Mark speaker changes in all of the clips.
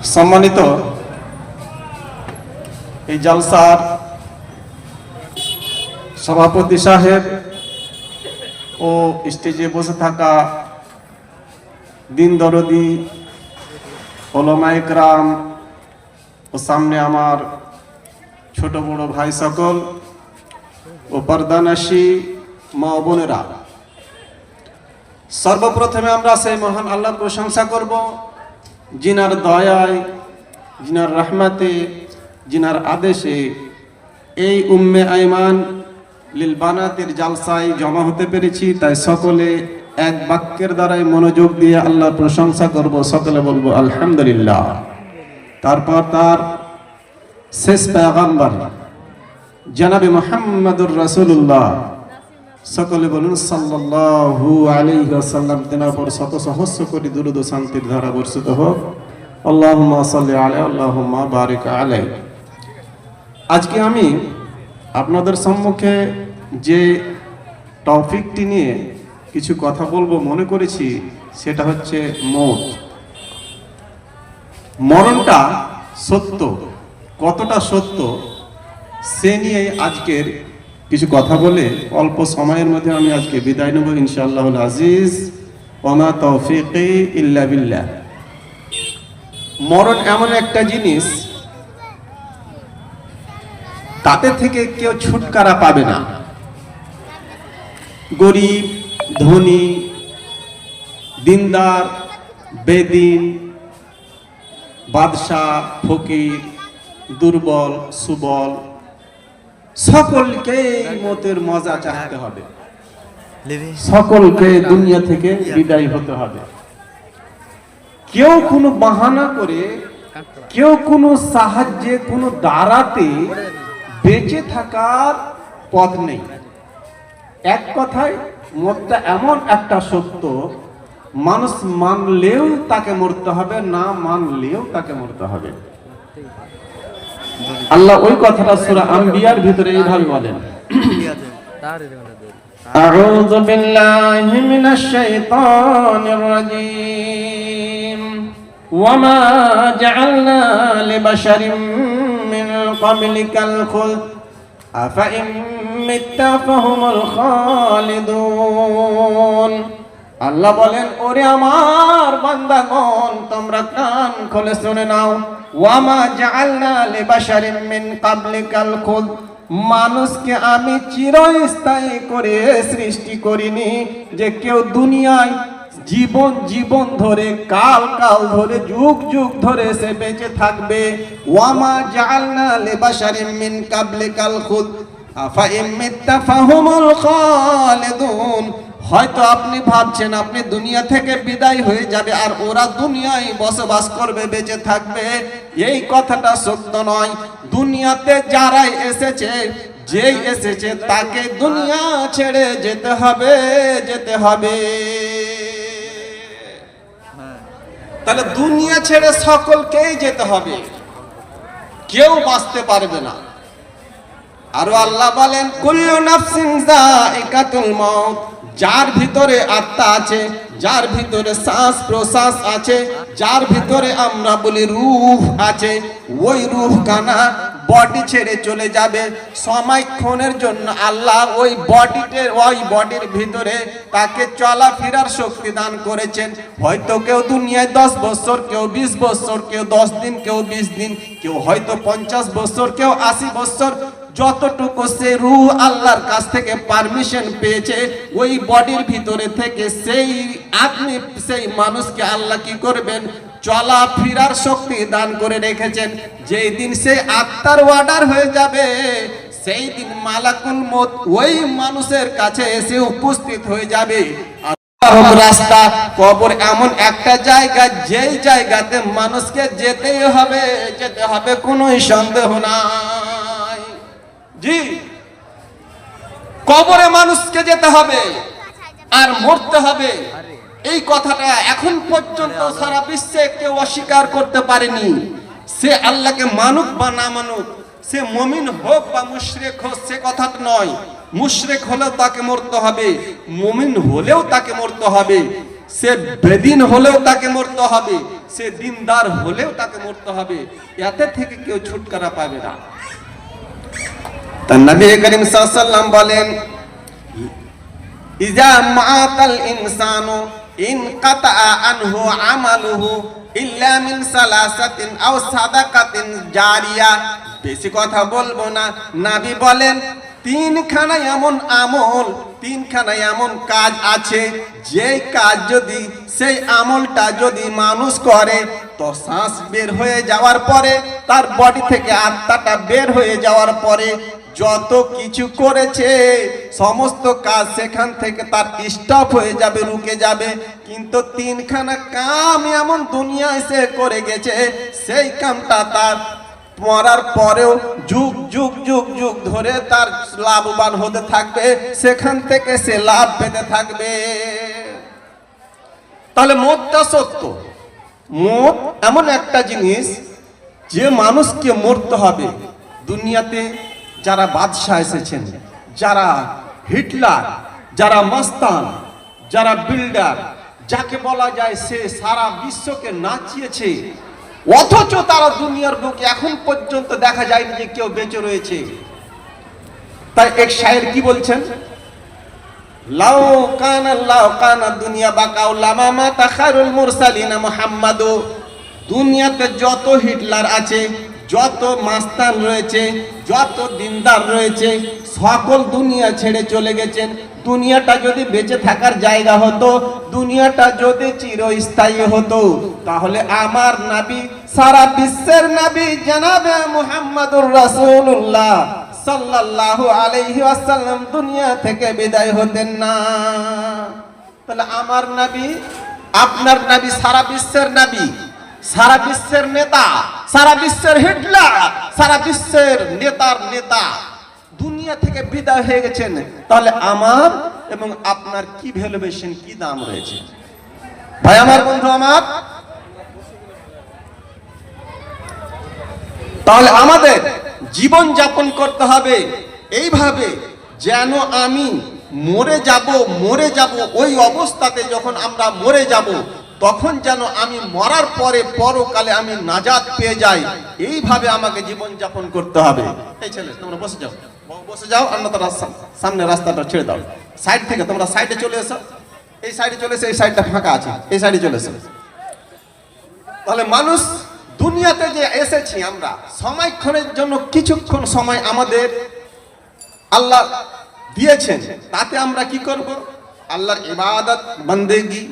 Speaker 1: সম্মানিত এই জলসার সভাপতি সাহেব ও স্টেজে বসে থাকা দিন দরদি ওলমাইকরাম ও সামনে আমার ছোট বড় ভাই সকল ও পর্দানাসী মা বোনেরা। সর্বপ্রথমে আমরা সেই মহান আল্লাহর প্রশংসা করব। জিনার দয়ায়, জিনার রহমাতে, জিনার আদেশে এই উম্মে আইমান লিল বানাতের জালসায় জমা হতে পেরেছি। তাই সকলে এক বাক্যের দ্বারাই মনোযোগ দিয়ে আল্লাহর প্রশংসা করব, সকলে বলব, আলহামদুলিল্লাহ। তারপর তার শেষ পেগাম্বার জনাবে মোহাম্মদুর রাসূলুল্লাহ। সকলে বলুন, সাল্লাল্লাহু আলাইহি ওয়াসাল্লাম, তেনার পর শত সহস্র কোটি দুরুদ শান্তির ধারা বর্ষিত হোক। আল্লাহুম্মা সাল্লি আলাইহি, আল্লাহুম্মা বারিক আলাইহি। আজকে আমি আপনাদের সম্মুখে যে টপিকটি নিয়ে কিছু কথা বলব মনে করেছি, সেটা হচ্ছে মৌত। মরণটা সত্য। কতটা সত্য, সে নিয়ে আজকের কিছু কথা বলে অল্প সময়ের মধ্যে আমি আজকে বিদায় নেব ইনশাআল্লাহ আজিজ। ওমা তৌফিকি ইল্লা বিল্লাহ। মরণ এমন একটা জিনিস, তাতে থেকে কেউ ছুটকারা পাবে না। গরিব, ধনী, দিনদার, বেদিন, বাদশাহ, ফকির, দুর্বল, সুবল সকলকে মতের মজা চাইতে হবে। সকলকে দুনিয়া থেকে বিদায় হতে হবে। কেউ কোনো বাহানা করে কেউ কোনো সাহায্যে কোনো দ্বারাতে বেঁচে থাকার পথ নেই। এক কথায় মতটা এমন একটা সত্য মানুষ মানলেও তাকে মরতে হবে না মানলেও তাকে মরতে হবে। আল্লাহ ওই কথাটা সূরা আম্বিয়ার ভিতরে এইভাবে বলেন أعوذ بالله من الشيطان الرجيم وما جعلنا لبشر من قبلك الخلد أفإن مت فهم الخالدون আল্লাহ বলেন, ওরে আমার বান্দাগণ, তোমরা কান খুলে শুনে নাও। ওয়ামা জাআলনা লিবাশারিন মিন কাবলিকাল খুদ মানুষকে আমি চিরস্থায়ী করে সৃষ্টি করিনি, যে কেউ দুনিয়ায় জীবন জীবন ধরে, কাল কাল ধরে, যুগ যুগ ধরে সে বেঁচে থাকবে। ওয়ামা জাআলনা লিবাশারিন মিন কাবলিকাল খুদ আফা ইমিত্তা ফাহুমুল খালিদুন। হয়তো আপনি ভাবছেন আপনি দুনিয়া থেকে বিদায় হয়ে যাবে আর ওরা দুনিয়ায় বসবাস করবে, বেঁচে থাকবে। এই কথাটা সত্য নয়। দুনিয়াতে যারাই এসেছে, যেই এসেছে তাকে দুনিয়া ছেড়ে যেতে হবে যেতে হবে। তাহলে দুনিয়া ছেড়ে সকলকেই যেতে হবে। কেউ বাঁচতে পারবে না। আরও আল্লাহ বলেন, কুল্লু নাফসিন যায়িকাতুল মাউত। যার ভিতরে আত্মা আছে, যার ভিতরে শ্বাস প্রশ্বাস আছে, যার ভিতরে আমরা বলি রূহ আছে, ওই রূহ কানা বডি ছেড়ে চলে যাবে। সময়ক্ষণের জন্য আল্লাহ ওই বডিতে ওই বডির ভিতরে তাকে চলাফেরার শক্তি দান করেছেন। হয়তো কেউ দুনিয়ায় দশ বছর, কেউ বিশ বছর, কেউ দশ দিন, কেউ বিশ দিন, কেউ হয়তো পঞ্চাশ বছর, কেউ আশি বছর যতটুকু সে রু আল্লাহর কাছ থেকে পারমিশন পেয়েছে, ওই বডির ভিতরে থেকে সেই আপনি সেই মানুষকে আল্লাহ কি করবেন? চলা ফিরার শক্তি দান করে রেখেছেন। যেই দিন সে আত্মার অর্ডার হয়ে যাবে, সেই দিন মালাকুল মত ওই মানুষের কাছে এসে উপস্থিত হয়ে যাবে। রাস্তা, কবর এমন একটা জায়গা, যেই জায়গাতে মানুষকে যেতেই হবে, যেতে হবে কোনো সন্দেহ নাই। জি। কবরে মানুষকে যেতে হবে আর মরতে হবে। এই কথাটা এখন পর্যন্ত সারা বিশ্বে কেউ অস্বীকার করতে পারেনি। সে আল্লাহকে মানুক বা না মানুক, সে মমিন হোক বা মুশরেক হোক, সে কথা নয়। মুশরেক হলেও তাকে মরতে হবে, মমিন হলেও তাকে মরতে হবে। সে বেদিন হলেও তাকে মরতে হবে, সে দিনদার হলেও তাকে মরতে হবে। এতে থেকে কেউ ছুটকারা পাবে না। তার নবী করিম সাল্লাম বলেন, ইজা মাতাল ইনসানু ইন কাতা আনহু আমালুহু ইল্লা মিন সালাসাতিন আও সাদাকাতিন জারিয়া। বেশি কথা বলব না। নাবি বলেন, তিনখানা এমন আমল, তিনখানা এমন কাজ আছে যে কাজ যদি, সেই আমলটা যদি মানুষ করে, তো শ্বাস বের হয়ে যাওয়ার পরে, তার বডি থেকে আত্মাটা বের হয়ে যাওয়ার পরে যত কিছু করেছে, সমস্ত কাজ সেখান থেকে তার স্টপ হয়ে যাবে, রুকে যাবে। কিন্তু তিনখানা কাম এমন দুনিয়ায় সে করে গেছে, সেই কামটা তার মরার পরেও যুগ যুগ যুগ যুগ ধরে তার লাভবান হতে থাকবে, সেখান থেকে সে লাভ পেতে থাকবে। তাহলে মতটা সত্য। মত এমন একটা জিনিস, যে মানুষকে মরতে হবে দুনিয়াতে। যারা বাদশাহ এসেছেন, যারা হিটলার, যারা মস্তান, যারা বিল্ডার, যাকে বলা যায় সে সারা বিশ্বকে নাচিয়েছে, অথচ তারা দুনিয়ার বুকে এখন পর্যন্ত দেখা যায়নি যে কেউ বেঁচে রয়েছে। তাই এক শায়ের কি বলছেন? লাও কানা, লাউ কানা দুনিয়া বাকাউ লামা মাতা খায়রুল মুরসালিনা মুহাম্মাদু। দুনিয়াতে যত হিটলার আছে যত মাস্তান রয়েছে, যত দিনদার রয়েছে, সকল দুনিয়া ছেড়ে চলে গেছেন। দুনিয়াটা যদি বেঁচে থাকার জায়গা হতো, দুনিয়াটা যদি চিরস্থায়ী হতো, তাহলে আমার নাবি, সারা বিশ্বের নাবি, জানাবে মুহাম্মাদুর রাসূলুল্লাহ, সাল্লাল্লাহু আলাইহি ওয়াসাল্লাম, দুনিয়া থেকে বিদায় হতেন না। তাহলে আমার নাবি, আপনার নাবি, সারা বিশ্বের নবী সারা বিশ্বের নেতা, সারা বিশ্বের হিটলার, সারা বিশ্বের নেতার নেতা দুনিয়া থেকে বিদায় হয়ে গেছেন। তাহলে আমার এবং আপনার কি ভ্যালুয়েশন কি দাম রয়েছে? ভাই, আমার বন্ধু, আমার? তাহলে আমাদের জীবন যাপন করতে হবে। এইভাবে যেন আমি মরে যাব মরে যাব, ওই অবস্থাতে যখন আমরা মরে যাব তখন যেন আমি মরার পরে পরকালে আমি নাজাত পেয়ে যাই। এইভাবে আমাকে জীবন যাপন করতে হবে। এই ছেলে, তোমরা বসে যাও। বসে যাও অন্য তো রাস্তা সামনে রাস্তাটা ছেড়ে দাও। সাইড থেকে তোমরা সাইডে চলে এসো। এই সাইডে চলে এসো, এই সাইডটা ফাঁকা আছে। এই সাইডে চলে এসো। তাহলে মানুষ দুনিয়াতে যে এসেছি আমরা, সময়ক্ষণের জন্য কিছুক্ষণ সময় আমাদের আল্লাহ দিয়েছেন। তাতে আমরা কি করব? আল্লাহর ইবাদত, বন্দেগি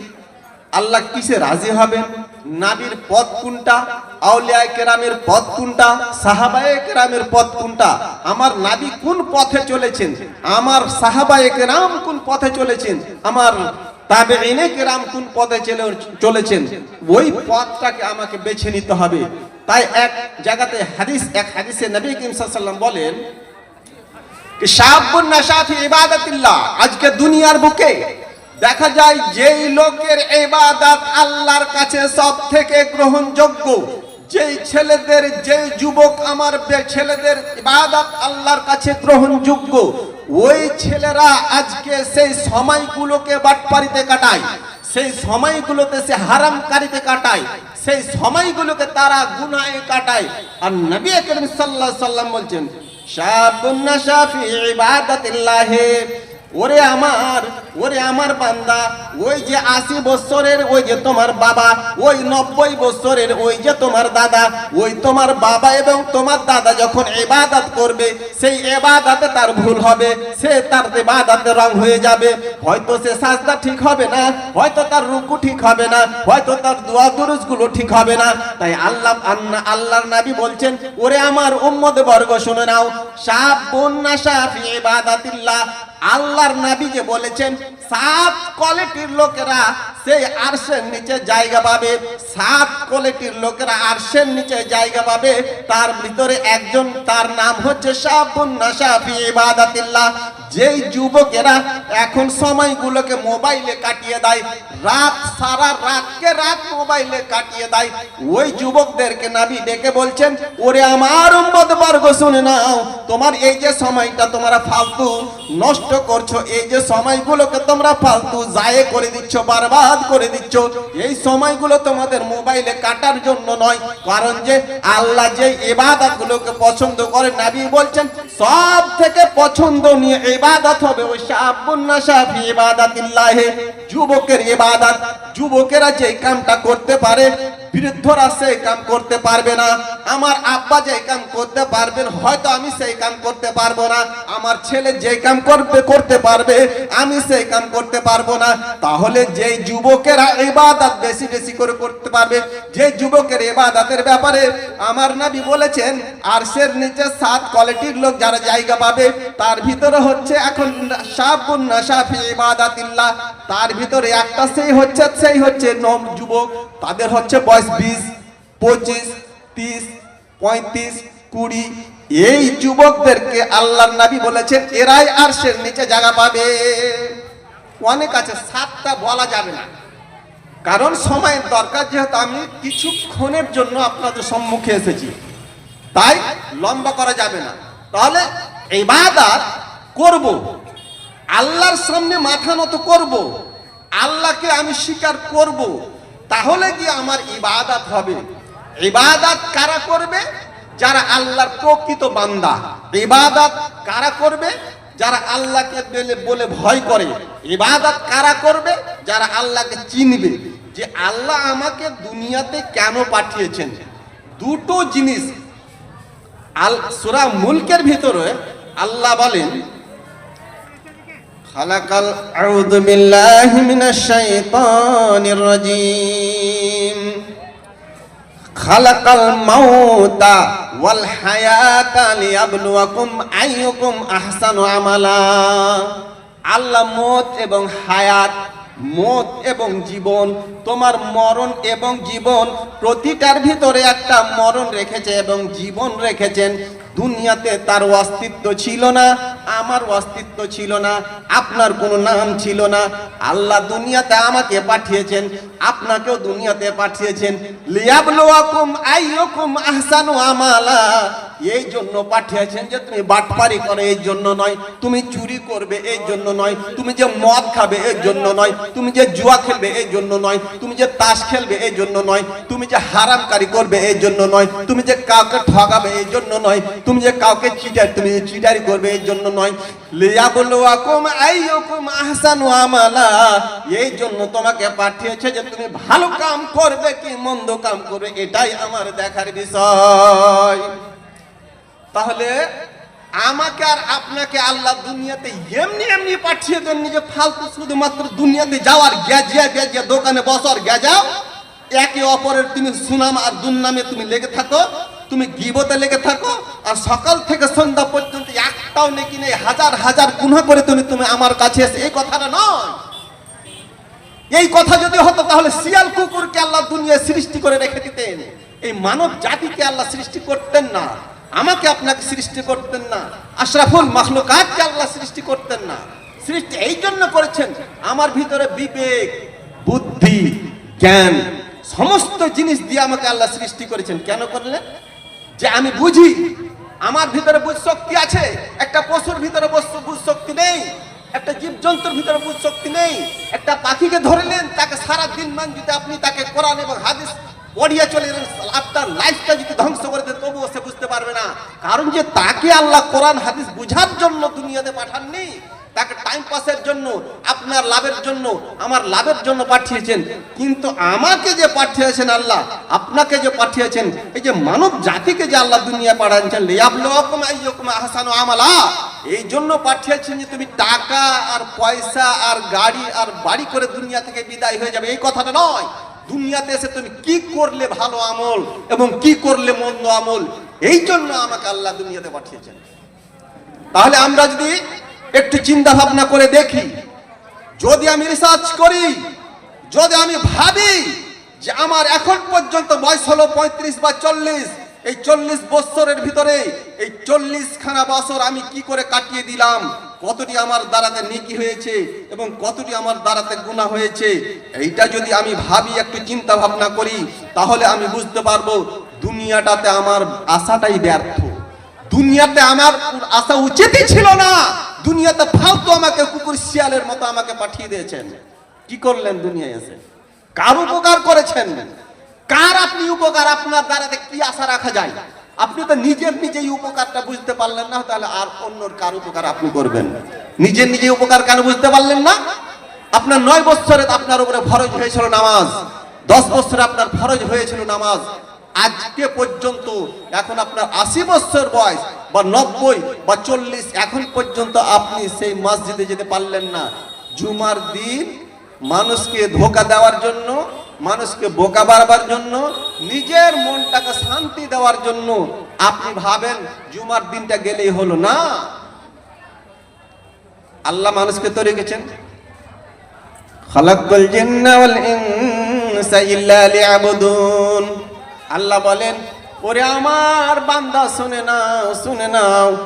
Speaker 1: আল্লাহ কিসে রাজি হবেন? নাবির পথ কোনটা? আউলিয়া কেরামের পথ কোনটা? সাহাবায়ে কেরামের পথ কোনটা? আমার নাবি কোন পথে চলেছেন? আমার সাহাবায়ে কেরাম কোন পথে চলেছেন? আমার তবে এনে কেরাম কোন পথে চলে, চলেছেন? ওই পথটাকে আমাকে বেছে নিতে হবে। তাই এক জায়গাতে হাদিস, এক হাদিসে নবী করিম সাল্লাল্লাহু বলেন কি শাবুন নাশাফি ইবাদাতিল্লাহ। আজকে দুনিয়ার বুকে দেখা যায় যেই লোকের ইবাদত আল্লাহর কাছে সব থেকে গ্রহণযোগ্য, যেই ছেলেদের, যেই যুবক আমার ছেলেদের ইবাদত আল্লাহর কাছে গ্রহণযোগ্য, ওই ছেলেরা আজকে সেই সময়গুলোকে বাটপারিতে কাটায়, সেই সময়গুলোতে সে হারামকারীতে কাটায়, সেই সময়গুলোকে তারা গুনাহে কাটায়। আর নবী করিম সাল্লাল্লাহু আলাইহি সাল্লাম বলছেন শাবুন নাশা ফি ইবাদাতিল্লাহ। ওরে আমার ওরে আমার বান্দা, ওই যে আশি বছরের, ওই যে তোমার বাবা, ওই নব্বই বছরের, ওই যে তোমার দাদা, ওই তোমার বাবা এবং তোমার দাদা যখন এবাদাত করবে, সেই এবাদাতে তার ভুল হবে, সে তার এবাদাতে রং হয়ে যাবে। হয়তো সে সাজদা ঠিক হবে না, হয়তো তার রুকু ঠিক হবে না, হয়তো তার দোয়া দুরুজগুলো ঠিক হবে না। তাই আল্লাহ, আন্না- আল্লাহর নবী বলছেন, ওরে আমার উম্মত বর্গ শুনে নাও শাবুন নাশা ফি ইবাদাতিল্লাহ আল্লাহর নাবি যে বলেছেন, সাত কোয়ালিটির লোকেরা সেই আরশের নিচে জায়গা পাবে। সাত কোয়ালিটির লোকেরা আরশের নিচে জায়গা পাবে। তার ভিতরে একজন, তার নাম হচ্ছে সাবুন নাশা ফি ইবাদাতিল্লাহ। যেই যুবকেরা এখন সময়গুলোকে মোবাইলে কাটিয়ে দেয়, রাত সারা রাতকে রাত মোবাইলে কাটিয়ে দেয়, ওই যুবকদেরকে নাবি ডেকে বলছেন, ওরে আমার উম্মত বর্গ, শুনে নাও, তোমার এই যে সময়টা তোমরা ফালতু নষ্ট করছ, এই যে সময়গুলোকে তোমরা ফালতু জায়ে করে দিচ্ছ, বরবাদ করে দিচ্ছ, এই সময়গুলো তোমাদের মোবাইলে কাটার জন্য নয়, কারণ যে আল্লাহ যে এবাদাগুলোকে পছন্দ করে, নাবি বলছেন সব থেকে পছন্দনীয় ইবাদত হবে, ওই শাবুন নাশাফি ইবাদাতিল্লাহে। যুবকের ইবাদত, যুবকেরা যে কামটা করতে পারে, বৃদ্ধরা সেই কাম করতে পারবে না। আমার আব্বা যে কাম করতে পারবেন, হয়তো আমি সেই কাম করতে পারব না। আমার ছেলে যে কাম করবে, করতে পারবে, আমি সেই কাম করতে পারব না। তাহলে যে যুবকেরা ইবাদত বেশি বেশি করে করতে পারবে যে যুবকের ইবাদতের ব্যাপারে আমার নবী বলেছেন, আরশের নিচে সাত কোয়ালিটির লোক যারা জায়গা পাবে, তার ভিতরে হচ্ছে এখন শাবুন নাশাফি ইবাদাতিল্লাহ। তার ভিতরে একটা সেই হচ্ছে সেই হচ্ছে নব যুবক, তাদের হচ্ছে বয়স বিশ, পঁচিশ, তিরিশ, পঁয়ত্রিশ, কুড়ি। এই যুবকদেরকে আল্লাহর নবী বলেছেন, এরাই আরশের নিচে জায়গা পাবে। অনেক আছে, সাতটা বলা যাবে না। কারণ সময়ের দরকার যেহেতু আমি কিছুক্ষণের জন্য আপনাদের সম্মুখে এসেছি। তাই লম্বা করা যাবে না। তাহলে ইবাদত করব। আল্লাহর সামনে মাথা নত করব। আল্লাহকে আমি স্বীকার করব। তাহলে কি আমার ইবাদত হবে? ইবাদত কারা করবে? যারা আল্লাহর প্রকৃত বান্দা। ইবাদত কারা করবে? যারা আল্লাহকে বলে ভয় করে। ইবাদত কারা করবে? যারা আল্লাহকে চিনবে। যে আল্লাহ আমাকে দুনিয়াতে কেন পাঠিয়েছেন? দুটো জিনিস। আল সুরা মুলকের ভিতরে আল্লাহ বলেন, খালাকাল আউযু বিল্লাহি মিনাশ শাইতানির রাজীম। খালাকাল মাউতা ওয়াল হায়াতা লিয়াবলুয়াকুম আইয়ুকুম আহসানু আমালা। আল্লাহ মত এবং হায়াত মত এবং জীবন। তোমার মরণ এবং জীবন প্রতিটার ভিতরে একটা মরণ রেখেছে এবং জীবন রেখেছেন। দুনিয়াতে তার অস্তিত্ব ছিল না। আমার অস্তিত্ব ছিল না, আপনার কোনো নাম ছিল না। আল্লাহ দুনিয়াতে আমাকে পাঠিয়েছেন, আপনাকেও দুনিয়াতে পাঠিয়েছেন। লিয়াবলুয়াকুম আইয়ুকুম আহসানু আমালা। এই জন্য পাঠিয়েছেন যে তুমি বাটপারি করে, এই জন্য নয়। তুমি চুরি করবে, এই জন্য নয়। তুমি যে মদ খাবে, এই জন্য নয়। তুমি যে জুয়া খেলবে, এই জন্য নয়। তুমি যে তাস খেলবে, এই জন্য নয়। তুমি যে হারামকারি করবে, এই জন্য নয়। তুমি যে কাউকে ঠগাবে, এই জন্য নয়। তুমি যে কাউকে চিটার তুমি চিটারি করবে, এই জন্য তাহলে আমাকে আর আপনাকে আল্লাহ দুনিয়াতে এমনি এমনি পাঠিয়ে দেননি যে ফালতু শুধুমাত্র দুনিয়াতে যাওয়ার গ্যাজিয়া গ্যাজিয়া দোকানে বসার গ্যাজাও একে অপরের তুমি সুনাম আর দুর্নামে তুমি লেগে থাকো। তুমি গিবতে লেগে থাকো, আর সকাল থেকে সন্ধ্যা পর্যন্ত একটাও নেকি নেই, হাজার হাজার গুণা করে তুমি তুমি আমার কাছে এসে, এই কথাটা নয়। এই কথা যদি হতো, তাহলে শিয়াল কুকুরকে আল্লাহ দুনিয়া সৃষ্টি করে রেখে দিতেন। এই মানব জাতিকে আল্লাহ সৃষ্টি করতেন না। আমাকে আপনাকে সৃষ্টি করতেন না। আশরাফুল মাখলুকাতকে আল্লাহ সৃষ্টি করতেন না। সৃষ্টি এই জন্য করেছেন, আমার ভিতরে বিবেক, বুদ্ধি, জ্ঞান, সমস্ত জিনিস দিয়ে আমাকে আল্লাহ সৃষ্টি করেছেন। কেন করলেন? যে আমি বুঝি, আমার ভিতরে বুঝ শক্তি আছে, একটা পশুর ভিতরে বুঝ শক্তি নেই, একটা জীবজন্তুর ভিতরে বুঝ শক্তি নেই, একটা পাখিকে ধরলেন তাকে সারা দিন মান যদি আপনি তাকে কোরআন এবং হাদিস পড়িয়ে চলে গেলেন আপনার লাইফটা যদি ধ্বংস করে দেন, তবুও সে বুঝতে পারবে না। কারণ যে তাকে আল্লাহ কোরআন, হাদিস বুঝার জন্য দুনিয়াতে পাঠাননি তাকে টাইম পাসের জন্য, আপনার লাভের জন্য, আমার লাভের জন্য পাঠিয়েছেন। কিন্তু আমাকে যে পাঠিয়েছেন আল্লাহ, আপনাকে যে পাঠিয়েছেন, এই যে মানব জাতিকে যে আল্লাহ দুনিয়া পাঠাচ্ছেন আহসানু আমালা, এই জন্য পাঠিয়েছেন যে তুমি টাকা আর পয়সা আর গাড়ি আর বাড়ি করে দুনিয়া থেকে বিদায় হয়ে যাবে। এই কথাটা নয়। দুনিয়াতে এসে তুমি কি করলে ভালো আমল এবং কি করলে মন্দ আমল, এই জন্য আমাকে আল্লাহ দুনিয়াতে পাঠিয়েছেন। তাহলে আমরা যদি একটু চিন্তা ভাবনা করে দেখি। যদি আমি রিসার্চ করি, যদি আমি ভাবি যে আমার এখন পর্যন্ত বয়স হলো পঁয়ত্রিশ বা চল্লিশ, এই চল্লিশ বছরের ভিতরে এই চল্লিশ খানা বছর আমি কি করে কাটিয়ে দিলাম, কতটি আমার দ্বারাতে নেকি হয়েছে এবং কতটি আমার দ্বারাতে গুণা হয়েছে, এইটা যদি আমি ভাবি, একটু চিন্তা ভাবনা করি, তাহলে আমি বুঝতে পারব দুনিয়াটাতে আমার আশাটাই ব্যর্থ। দুনিয়াতে আমার আশা উচিতই ছিল না। দুনিয়াতে ফালতু আমাকে কুকুর শিয়ালের মতো আমাকে পাঠিয়ে দিয়েছেন। কি করলেন দুনিয়ায় এসে? কার উপকার করেছেন? কার আপনি উপকার আপনার দ্বারাতে কি আশা রাখা যায়? আপনি তো নিজের নিজেই উপকারটা বুঝতে পারলেন না, তাহলে আর অন্যর কার উপকার আপনি করবেন? নিজের নিজে উপকার কেন বুঝতে পারলেন না? আপনার নয় বছরে আপনার উপরে ফরজ হয়েছিল নামাজ। দশ বছরে আপনার ফরজ হয়েছিল নামাজ। আজকে পর্যন্ত, এখন আপনার আশি বছর বয়স। বা নব্বই বা চল্লিশ এখন পর্যন্ত আপনি সেই মসজিদে যেতে পারলেন না। জুমার দিন মানুষকে ধোকা দেওয়ার জন্য মানুষকে বোকা বাড়বার জন্য নিজের মনটাকে শান্তি দেওয়ার জন্য আপনি ভাবেন জুমার দিনটা গেলেই হলো না। আল্লাহ মানুষকে তো রেখেছেন আল্লাহ বলেন ওরে আমার বান্দা, শুনে নাও শুনে নাও।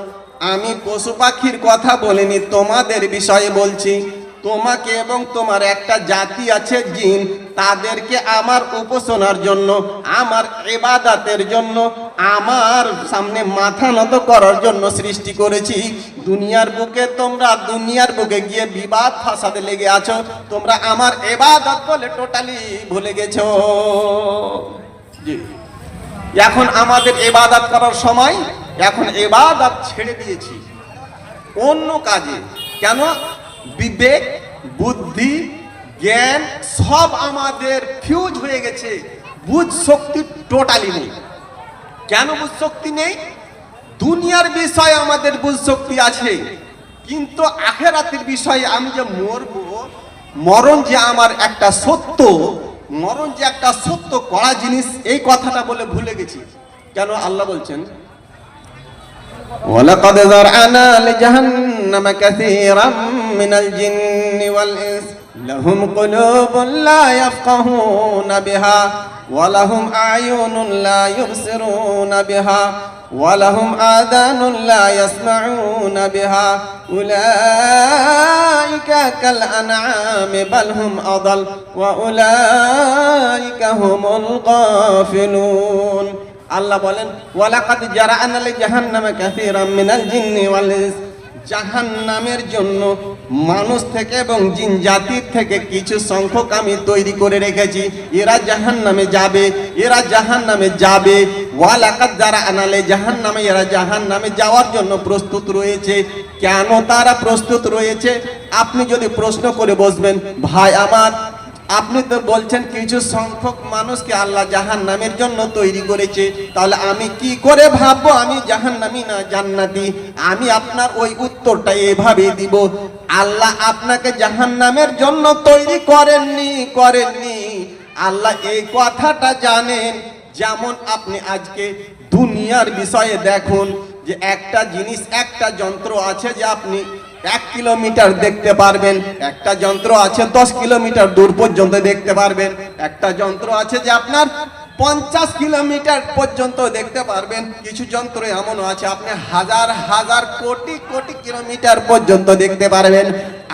Speaker 1: আমি পশু পাখির কথা বলিনি, তোমাদের বিষয়ে বলছি। তোমাকে এবং তোমার একটা জাতি আছে, জিন। তাদেরকে আমার উপাসনার জন্য, আমার এবাদাতের জন্য, আমার সামনে মাথা নত করার জন্য সৃষ্টি করেছি। দুনিয়ার বুকে তোমরা, দুনিয়ার বুকে গিয়ে বিবাদ ফাসাদে লেগে আছো। তোমরা আমার এবাদত বলে টোটালি ভুলে গেছো। জি। এখন আমাদের এবাদাত করার সময় এখন এবাদাত ছেড়ে দিয়েছি। অন্য কাজে। কেন? বিবেক, বুদ্ধি, জ্ঞান সব আমাদের ফিউজ হয়ে গেছে। বুঝ শক্তি টোটালি নেই। কেন বুঝ শক্তি নেই? দুনিয়ার বিষয়ে আমাদের বুঝ শক্তি আছে। কিন্তু আখেরাতের বিষয়ে আমি যে মরব, মরণ যে আমার একটা সত্য মরণ যে একটা সত্য করা জিনিস এই কথাটা বলে ভুলে গেছি কেন আল্লাহ বলছেন ولقد ذرأنا لجهنم كثيرا من الجن والإنس لهم قلوب لا يفقهون بها ولهم أعين لا يبصرون بها ولهم آذان لا يسمعون بها أولئك كالأنعام بل هم أضل وأولئك هم الغافلون আল্লাহ বলেন ওয়ালাকাদ জারা'না লি জাহান্নামে কাসীরাম মিনাল জিন্নি ওয়াল ইনস জাহান্নামের জন্য মানুষ থেকে এবং জিন জাতির থেকে কিছু সংখ্যক আমি তৈরি করে রেখেছি। এরা জাহান নামে যাবে, এরা জাহান নামে যাবে। ওয়ালাকাত যারা আনালে জাহান নামে এরা জাহান নামে যাওয়ার জন্য প্রস্তুত রয়েছে। কেন তারা প্রস্তুত রয়েছে? আপনি যদি প্রশ্ন করে বসবেন, ভাই আমার আপনি তো বলছেন কিছু সংখ্যক মানুষকে আল্লাহ জাহান নামের জন্য তৈরি করেছে। তাহলে আমি কি করে ভাববো? আমি জাহান নামি না জান্নাতি? আমি আপনার ওই উত্তরটা এভাবে দিব। আল্লাহ আপনাকে জাহান নামের জন্য তৈরি করেননি করেননি। আল্লাহ এই কথাটা জানেন। যেমন আপনি আজকে দুনিয়ার বিষয়ে দেখুন যে একটা জিনিস, একটা যন্ত্র আছে যে আপনি এক কিলোমিটার দেখতে পারবেন, একটা যন্ত্র আছে দশ কিলোমিটার দূর পর্যন্ত দেখতে পারবেন, একটা যন্ত্র আছে যে আপনার পঞ্চাশ কিলোমিটার পর্যন্ত দেখতে পারবেন, কিছু যন্ত্র এমনও আছে, আপনি হাজার হাজার, কোটি কোটি কিলোমিটার পর্যন্ত দেখতে পারবেন।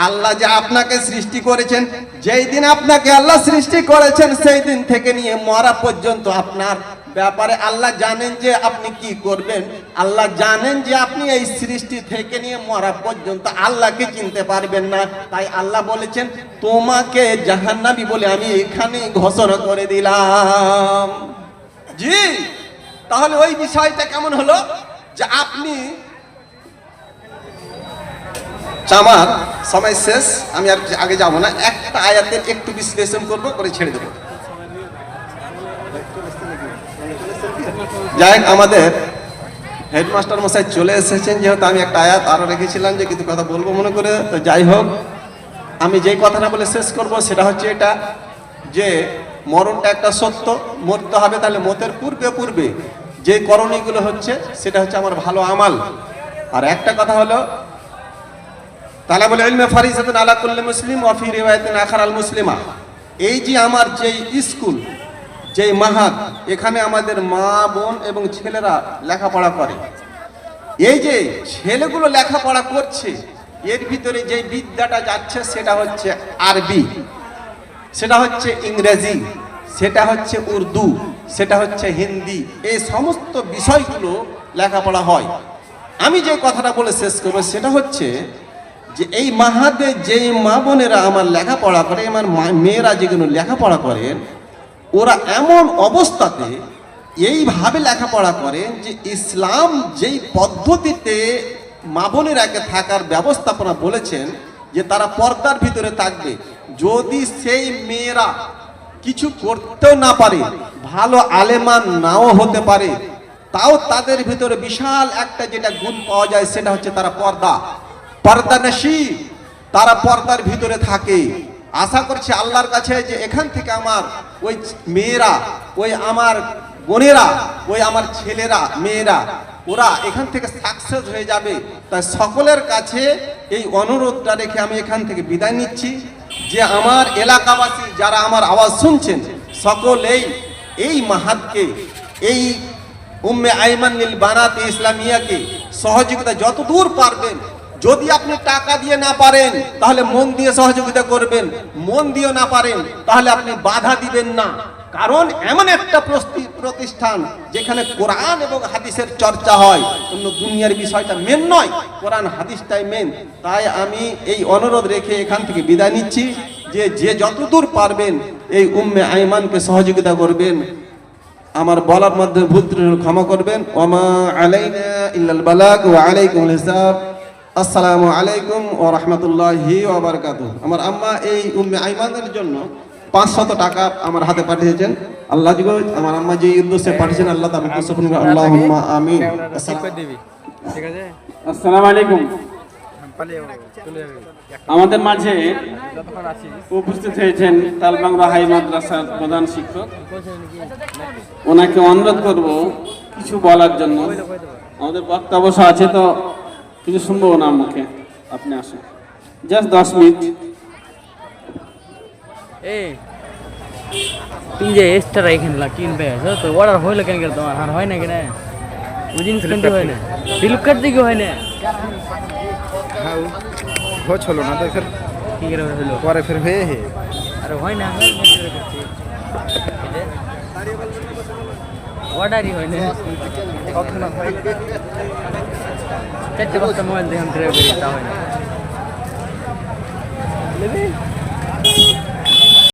Speaker 1: আল্লাহ যে আপনাকে সৃষ্টি করেছেন, যেই দিন আপনাকে আল্লাহ সৃষ্টি করেছেন, সেই দিন থেকে নিয়ে মরা পর্যন্ত আপনার ব্যাপারে আল্লাহ জানেন যে আপনি কি করবেন। আল্লাহ জানেন যে আপনি এই সৃষ্টি থেকে নিয়ে মরা পর্যন্ত আল্লাহকে চিনতে পারবেন না। তাই আল্লাহ বলেছেন, তোমাকে জাহান্নাবি বলে আমি এখানে ঘোষণা করে দিলাম। জি, তাহলে ওই বিষয়টা কেমন হলো? যে আপনি আমার সময় শেষ, আমি আর আগে যাব না। একটা আয়াতের একটু বিশ্লেষণ করব করে ছেড়ে দেবো। যাই আমাদের হেডমাস্টার মশাই চলে এসেছেন। যেহেতু আমি একটা আয়াত আরও রেখেছিলাম যে কিছু কথা বলব মনে করে, তো যাই হোক, আমি যেই কথাটা বলে শেষ করব, সেটা হচ্ছে এটা যে মরণটা একটা সত্য, মরতে হবে তাহলে মতের পূর্বে পূর্বে যে করণীয়গুলো হচ্ছে, সেটা হচ্ছে আমার ভালো আমাল। আর একটা কথা হলো তালাবুল ইলমে ফারিজাতুন আলা কুল্লি মুসলিম ওয়া ফি আখার আল মুসলিমা। এই যে আমার যেই স্কুল যেই মাহাত, এখানে আমাদের মা, বোন এবং ছেলেরা লেখাপড়া করে। এই যে ছেলেগুলো লেখাপড়া করছে, এর ভিতরে যে বিদ্যাটা যাচ্ছে সেটা হচ্ছে আরবি, সেটা হচ্ছে ইংরেজি, সেটা হচ্ছে উর্দু, সেটা হচ্ছে হিন্দি, এই সমস্ত বিষয়গুলো লেখাপড়া হয়। আমি যে কথাটা বলে শেষ করব, সেটা হচ্ছে যে এই মাহাদে যেই মা বোনেরা আমার লেখাপড়া করে, আমার মেয়েরা যেগুলো লেখাপড়া করেন ওরা এমন অবস্থাতে এইভাবে লেখাপড়া করেন যে ইসলাম যেই পদ্ধতিতে মা বোনেরাকে থাকার ব্যবস্থাপনা বলেছেন যে তারা পর্দার ভিতরে থাকবে। যদি সেই মেয়েরা কিছু করতেও না পারে, ভালো আলেমান নাও হতে পারে, তাও তাদের ভিতরে বিশাল একটা যেটা গুণ পাওয়া যায় সেটা হচ্ছে তারা পর্দা। পর্দা নশি তারা পর্দার ভিতরে থাকে। আশা করছি আল্লাহর কাছে যে এখান থেকে আমার ওই মেয়েরা, ওই আমার বোনেরা, ওই আমার ছেলেরা, মেয়েরা, ওরা এখান থেকে সাকসেস হয়ে যাবে। তাই সকলের কাছে এই অনুরোধটা রেখে আমি এখান থেকে বিদায় নিচ্ছি। যে আমার এলাকাবাসী যারা আমার আওয়াজ শুনছেন, সকলেই এই মাহাতকে, এই উম্মে আইমান নীল বানাতে ইসলামিয়াকে সহযোগিতা যতদূর পারবেন যদি আপনি টাকা দিয়ে না পারেন, তাহলে মন দিয়ে সহযোগিতা করবেন। মন দিয়ে না পারেন, তাহলে আপনি বাধা দিবেন না। কারণ এমন একটা প্রতিষ্ঠান যেখানে কোরআন এবং হাদিসের চর্চা হয়। অন্য দুনিয়ার বিষয়টা মেন নয়, কোরআন হাদিসটাই মেন তাই আমি এই অনুরোধ রেখে এখান থেকে বিদায় নিচ্ছি যে যে যতদূর পারবেন এই উম্মে আইমানকে সহযোগিতা করবেন। আমার বলার মধ্যে ভুল ক্ষমা করবেন। ওমা আলাইনা ইল্লাল বালাগ ওয়া আলাইকুমুল হিসাব আসসালামু আলাইকুম ওয়া রাহমাতুল্লাহি ওয়া বারাকাতুহু। আমার আম্মা এই উম্মে আইমানের জন্য পাঁচশত টাকা আমার হাতে পাঠিয়েছেন। আল্লাহ জি আমার আম্মা যে উদ্দেশ্যে পাঠিয়েছেন আল্লাহ তার উদ্দেশ্য। আল্লাহুম্মা আমিন। আসসালামু।
Speaker 2: দিবি? ঠিক আছে?
Speaker 3: আসসালামু আলাইকুম।
Speaker 2: যাবে
Speaker 3: আমাদের মাঝে উপস্থিত হয়েছেন তালবাংলা হাই মাদ্রাসার প্রধান শিক্ষক। ওনাকে অনুরোধ করব কিছু বলার জন্য। আমাদের বক্তা বসা আছে তো কিছু শুনবো না মুখে আপনি আসুন জাস্ট দশ মিনিট
Speaker 2: এই তুমি যে এক্সট্রা এখানে কিনবে তো অর্ডার হইলো কেন তোমার আর হয় না কেন ওই জিনিস কিনতে হয় না ফ্লিপকার্ট থেকে হয় না
Speaker 4: খোঁজ হলো না তো ফের
Speaker 2: কি করে হলো
Speaker 4: পরে ফের হয়ে হে
Speaker 2: আরে হয় না অর্ডারই হয় না কখনো হয় চারটে পাঁচটা মোবাইল ট্রাই করি তা হয় না